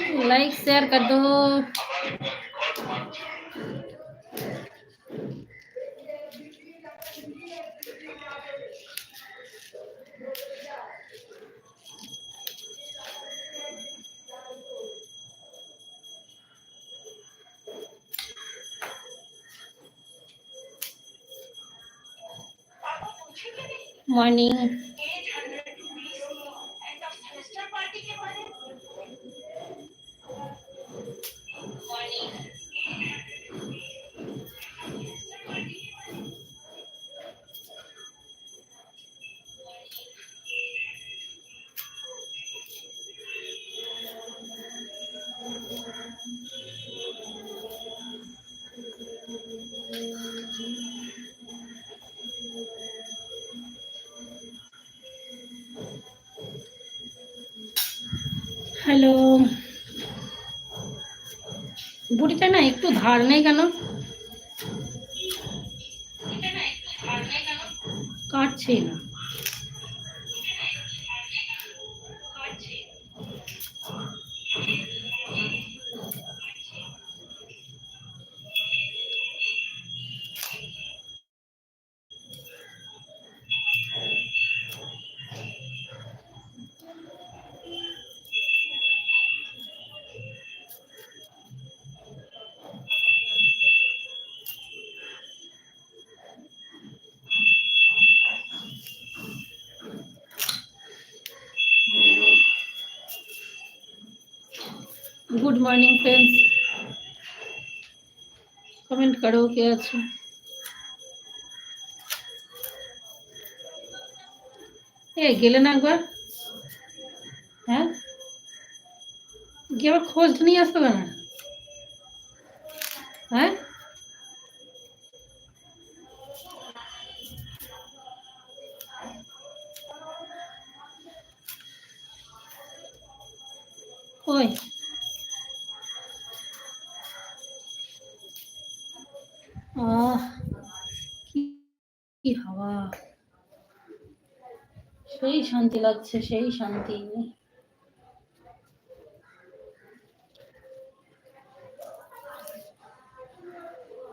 Like share कर दो। Morning hello. বুড়িটা না একটু ধার নেই কেন? কাটছে না। गुड मॉर्निंग फ्रेंड्स कमेंट करो क्या अच्छा ए, गेले ना একবার হ্যাঁ কি আবার খোঁজ নিয়ে আসবে না হ্যাঁ আহ কি হাওয়া? সেই শান্তি লাগছে সেই শান্তি।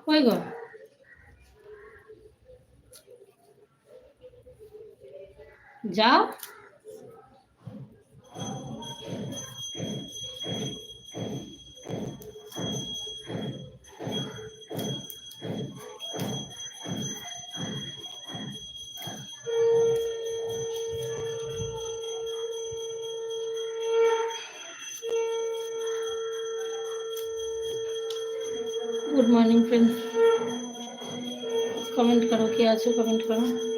ওই গো। যাও। मॉर्निंग फ्रेंड्स कमेंट करो क्या आज कमेंट करो?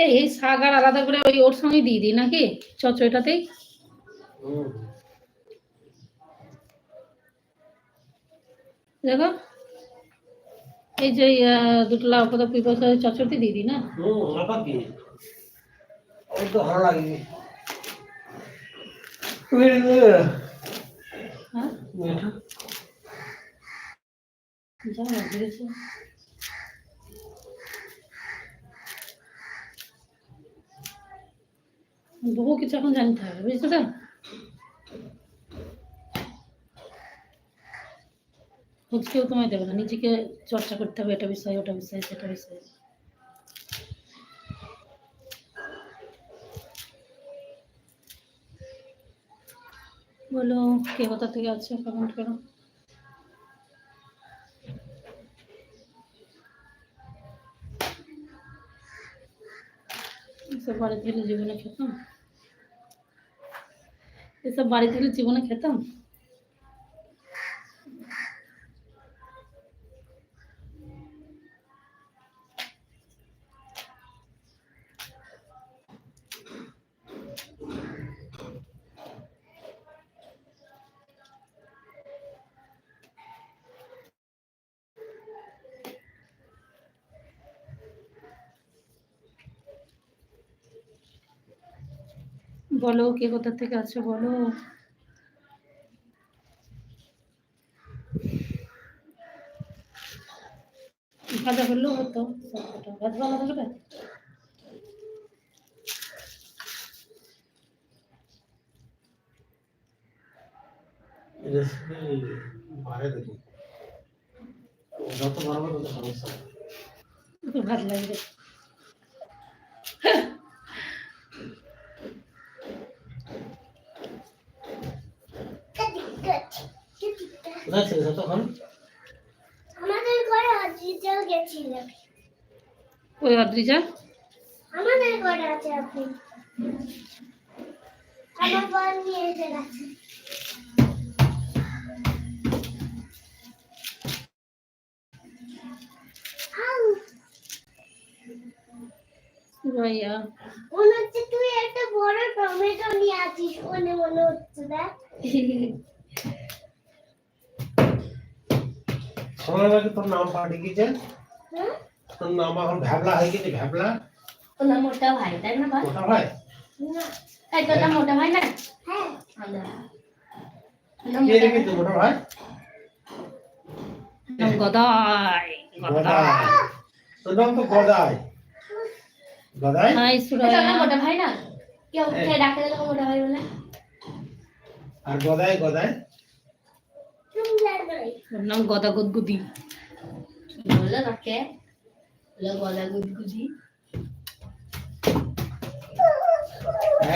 এই এই শাক আর আলাদা করে ওই ওর সঙ্গে দিয়ে দিই নাকি? চচড়িটাতেই দেখো। এই যে দুটো লাউ পাতা পুঁই পাতা চচড়িতে দিয়ে দিই না? তো ভালো লাগে হ্যাঁ? যা বহু কিছু এখন জানতে হবে বুঝতে তো কেউ তোমায় দেবে না নিজেকে চর্চা করতে হবে এটা বিষয় ওটা বিষয় সেটা বিষয় বলো কে কোথা থেকে আছে কমেন্ট করো বাড়িতে হলে জীবনে খেতাম এসব বাড়িতে হলে জীবনে খেতাম? বলো কে কোথা থেকে আছো বলো। ভাজা করলেও হতো সবকটা ভাত ভালো থাকবে বাড়ে যত সমস্যা ভাত লাগবে কোথায় ছিল তখন আমাদের ঘরে অজিতেও গেছিল। ওই অদ্রিজা? আমাদের ঘরে আছে আপনি আমার বল নিয়ে এসে গেছে। ভাইয়া। মনে হচ্ছে তুই একটা বড় টমেটো নিয়ে আছিস মনে মনে হচ্ছে দেখ। সময় লাগে তোর নাম পাল্টে গিয়েছে হ্যাঁ? তোর নাম এখন ভ্যাবলা হয়ে গেছে ভ্যাবলা? ওনার মোটা ভাই তাই না বল? ওটা ভাই? না। এই তোটা মোটা ভাই না? হ্যাঁ। ভাই? নাম গদাই গদাই। তোর নাম তো গদাই। গদাই? হাই তোটা সুরাইয়া মোটা ভাই না? কেউ কে ডাকে তোকে মোটা ভাই বলে? আর গদাই লাগবে ওর নাম গদা গুদগুদি। বলল তাকে বলল গলা গুদগুদি।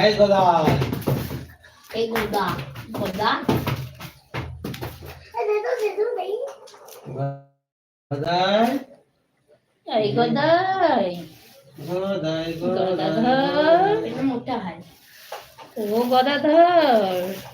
এই গদাই এই গোদা। গোদা? গদাই। এই গদাই। গদাই গদাই। মোটা ভাই ও গদাধর।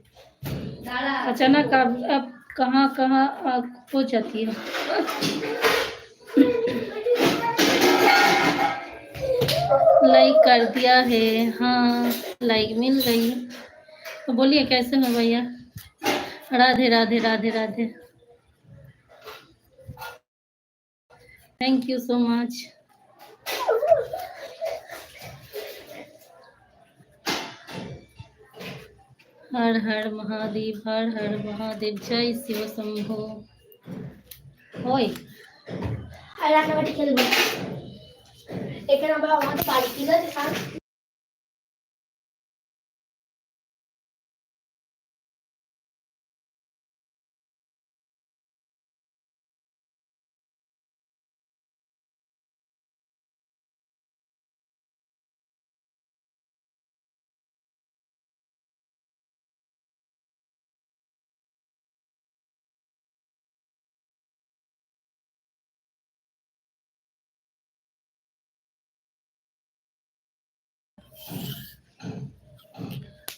अचानक आप, आप कहाँ कहाँ हो जाती है? लाइक कर दिया है। हाँ लाइक मिल गई। तो बोलिए कैसे हो भैया? Radhe Radhe Radhe Radhe. Thank you so much हर हर महादेव हर हर महादेव जय शिव शंभो ओए আর রান্না বাটি খেলবো এখানে আমরা আমাদের বাড়ি কি আছে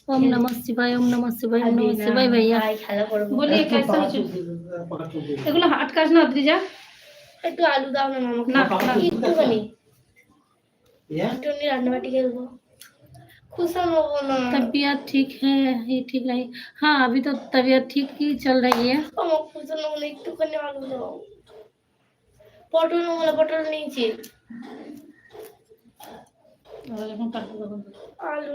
ओम नमः शिवाय ओम नमः शिवाय ओम नमः शिवाय भैया ভাই খেলা করবো बोलिए कैसे हो এগুলো হাট কাজ না দ্রিজা একটু আলু দাও না মামাকে না না একটুখানি ইয়া একটুখানি রান্না বাটি খেলবো খুশা নেবো না तबीयत ठीक है ये ठीक नहीं हाँ अभी तो तबीयत ठीक ही चल रही है আমার খুশা নেবো না একটুখানি আলু দাও পটল নেবো না পটল নিয়েছি और এখন কাটবো তখন। আলু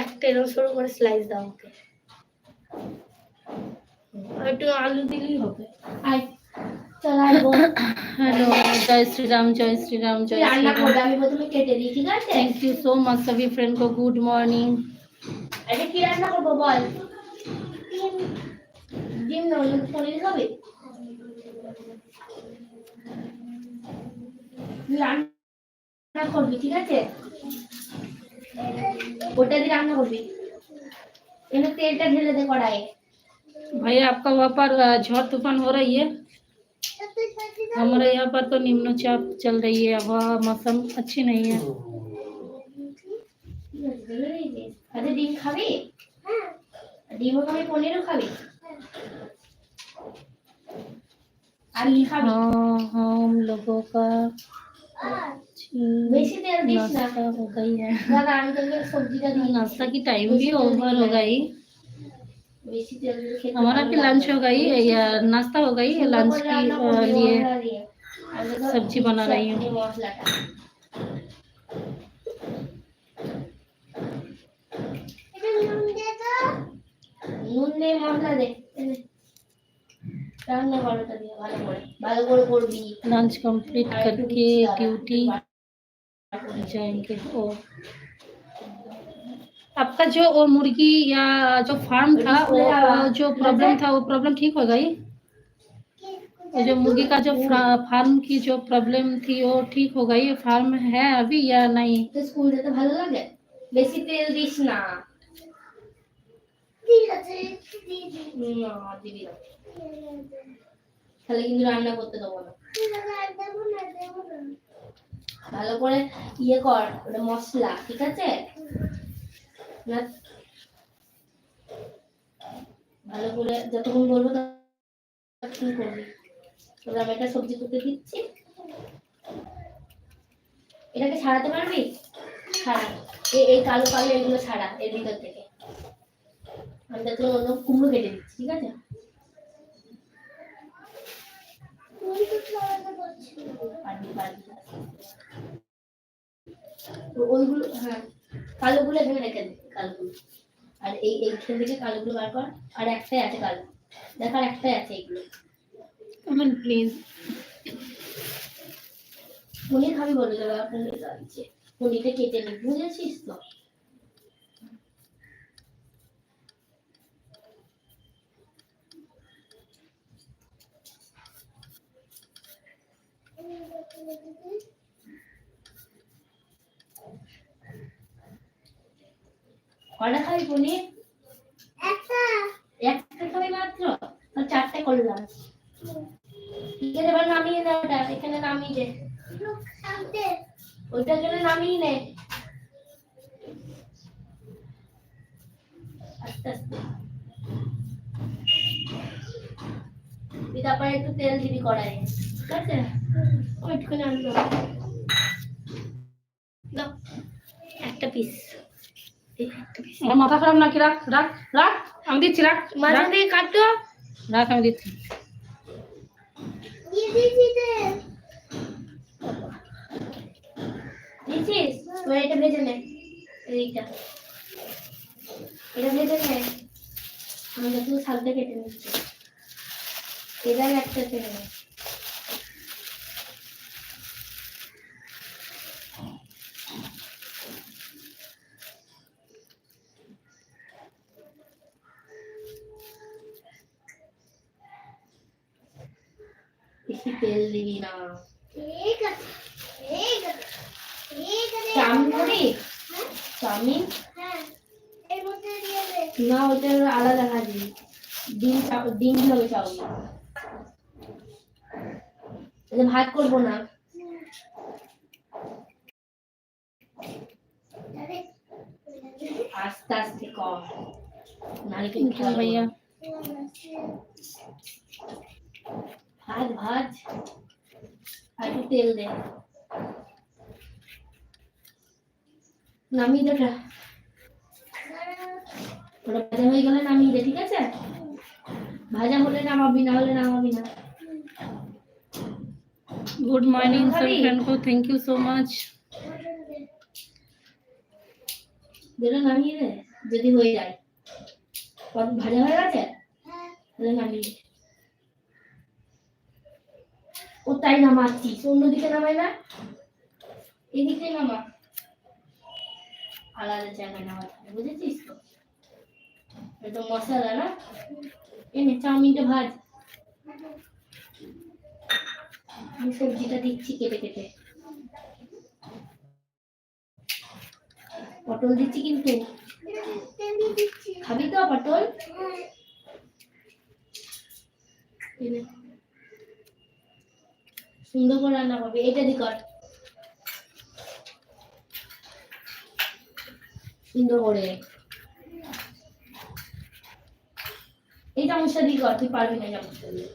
এক এরকম সরু করে স্লাইস দাও ওকে একটু আলু দিলেই হবে। আয়। হ্যালো জয় শ্রীরাম জয় শ্রীরাম জয় আমি কেটে দিই ঠিক আছে? থ্যাংক ইউ সো মাচ সবি ফ্রেন্ড কো গুড মর্নিং আরে কি রান্না করব বল? ডিম না অন্য পনির রান্না করবি ঠিক আছে? ওটা দিয়ে রান্না করবি এনে তেলটা ঢেলে দে কড়াইয়ে भैया आपका वहाँ पर अ, झड़ तूफान हो रही है তা তুই সাথে যা। हमारे यहाँ पर तो निम्नचाप चल रही है हवा मौसम अच्छी नहीं है ঠিক আছে ঢেলে দিয়েছি আচ্ছা ডিম খাবি হ্যাঁ ডিমও খাবি পনিরও খাবি আর কি খাবি हाँ हम लोगों का আর বেশি তেল দিস না नाश्ता हो गई है দাদা আমি তোকে সবজিটা দিই नाश्ता की टाइम भी ओवर हो गई বেশি তেল দিলে খেতে हमारा ভালো भी লাগে लंच हो गई या नाश्ता हो गई সুন্দর लंच করে की রান্না अ, করবি लिए মশলা দিয়ে। আমি তোকে सब्जी बना रही हूँ। এই মশলাটা এটা নুন দে তো নুন দে মশলা দে এই নে। রান্না করাটা দিয়ে ভালো করে ভালো করে করবি लंच कंप्लीट আর একটু करके মিক্সি দাও, ड्यूटी একটু जाएंगे ओ आपका जो वो मुर्गी या जो फार्म था वो वो जो प्रॉब्लम था वो प्रॉब्लम ठीक हो गई वो जो मुर्गी का जो फ्रा- फार्म की जो प्रॉब्लम थी वो ठीक हो गई फार्म है अभी या नहीं তো স্কুল যেতে ভালো লাগে বেশি তেল দিস না ঠিক আছে দিয়ে দে। না দিবি না তাহলে কিন্তু রান্না করতে দেবো না ঠিক আছে, আর দেবো না, দেবো না। ভালো করে ইয়ে কর, ওটা মশলা, ঠিক আছে? ভালো করে যতক্ষণ বলব করবি। তবে আমি একটা সবজি দিচ্ছি। এটাকে ছাড়াতে পারবি? ছাড়া। এই কালো কালো এগুলো ছাড়া এর ভিতর থেকে। আমি তার অন্য কুমড়ো কেটে দিচ্ছি, ঠিক আছে। পারবি পারবি। ওইগুলো হ্যাঁ কালোগুলো ভেবে রেখে দে কালোগুলো। আর এই এই খেল থেকে কালোগুলো বার কর আর একটাই আছে কালো। দেখার একটাই আছে এইগুলো। আমার প্লিজ পনির খাবি বলে দেবে আপনার লাগছে পনিরটা কেটে নিবি বুঝেছিস তো? Thank you. কটা খাবি পনির একটা। একটা খাবি মাত্র? চারটে করলাম। ঠিক আছে এবার নামিয়ে দে ওটা। এখানে নামিয়ে দে লোক খাবে ওইটা এখানে নামিয়ে নে। আস্তে আস্তে। তারপরে একটু তেল দিবি কড়াইয়ে। ঠিক আছে? ওইটুকুনি আনলো একটা পিস আমার মাথা খারাপ নাকি? রাখ রাখ রাখ। আমি দিচ্ছি রাখ রাখ, দিয়ে কাটো। রাখ আমি দিচ্ছি। এটা ভেজে নে এইটা। এটা ভেজে নে। শাকটা কেটে নিচ্ছি। এটা আমি একটা কেটে বেশি তেল দিবি না ঠিক আছে ঠিক আছে ঠিক আছে চাউমিন করি হ্যাঁ? চাউমিন হ্যাঁ এর মধ্যে দিয়ে দে না ওটা আলাদা ভাজি ডিম চাউ- ডিম দিয়ে হবে চাউমিন এটা ভাত করব না আরে আস্তে আস্তে কর নাহলে थैंक ভাজ ভাজ আর তেল দে। নামিয়ে দেটা ওটা। ভাজা হয়ে গেলে নামিয়ে দে ঠিক আছে? ভাজা হলে নামাবি না হলে নামাবি না। গুড মর্নিং সরকানকো থ্যাংক ইউ সো মাচ যেটা নামিয়ে দে যদি হয়ে যায়। ভাজা হয়ে গেছে? নামিয়ে দে। ও তাই নামাচ্ছিস অন্যদিকে নামাই না? এদিকে নামা। আলাদা জায়গায় নামাতে বুঝেছিস তো? এটা মশলা না? এনে চাউমিনটা ভাজ। আমি সবজিটা দিচ্ছি কেটে কেটে। পটল দিচ্ছি কিন্তু। খাবি তো পটল? হ্যাঁ এই নে। সুন্দর করে রান্না করবি এটা দি কর। সুন্দর করে এই চামচটা দিয়ে কর তুই পারবি না চামচটা দিয়ে।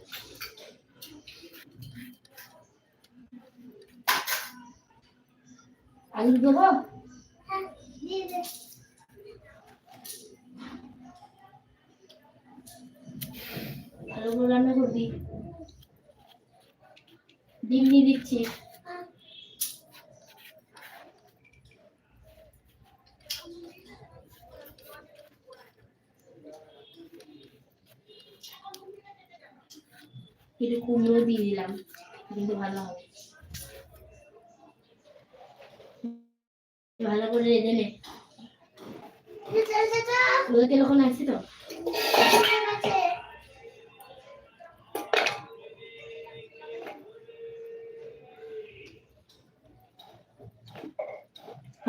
আলু দেবো? হ্যাঁ ভালো করে রান্না করবি। ডিম দিয়ে দিচ্ছি। একটু কুমড়ো দিয়ে দিলাম, কিন্তু ভালো হবে। ভালো করে রেঁধে নে। তেল ওখানে আছে তো?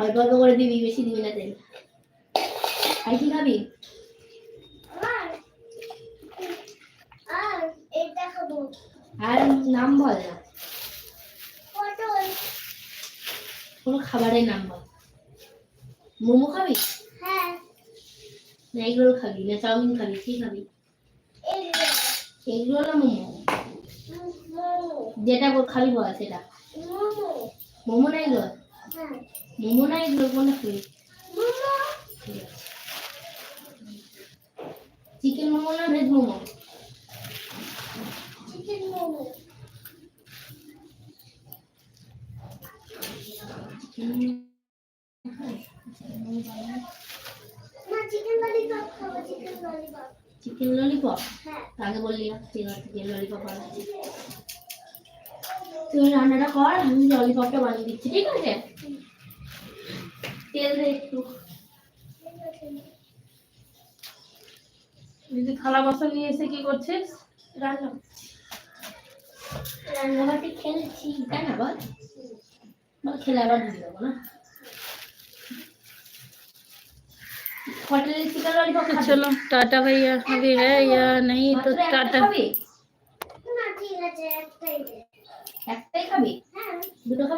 অল্প অল্প করে দিবি বেশি দিবি না তেল আর কি খাবি আর নাম বল না কোনো খাবারের নাম বল মোমো খাবি হ্যাঁ না এগুলো খাবি না চাউমিন খাবি কি খাবি এগুলো না মোমো যেটা খাবি বল সেটা। মোমো মোমো না এগুলো মোমো না এগুলো খাবি মোমো চিকেন মোমো না ভেজ মোমো? চিকেন মোমো। না চিকেন ললিপপ ললিপপ হ্যাঁ। আগে বললি চিকেন ললিপপ বানাচ্ছি তুমি রান্নাটা কর আমি ললিপপটা বানিয়ে দিচ্ছি ঠিক আছে তেল দে একটু দিদি থালা বাসন নিয়ে এসে কি করছিস রান্না রান্নাবাটি খেলছি তাই না বল বল খেলে আবার দিয়ে দেবো না হোটেলের চিকেন ললিপপ तो चलो टाटा भैया अभी है या नहीं तो टाटा খাবি না ঠিক আছে একটাই খাবি? হ্যাঁ দুটো খাবি?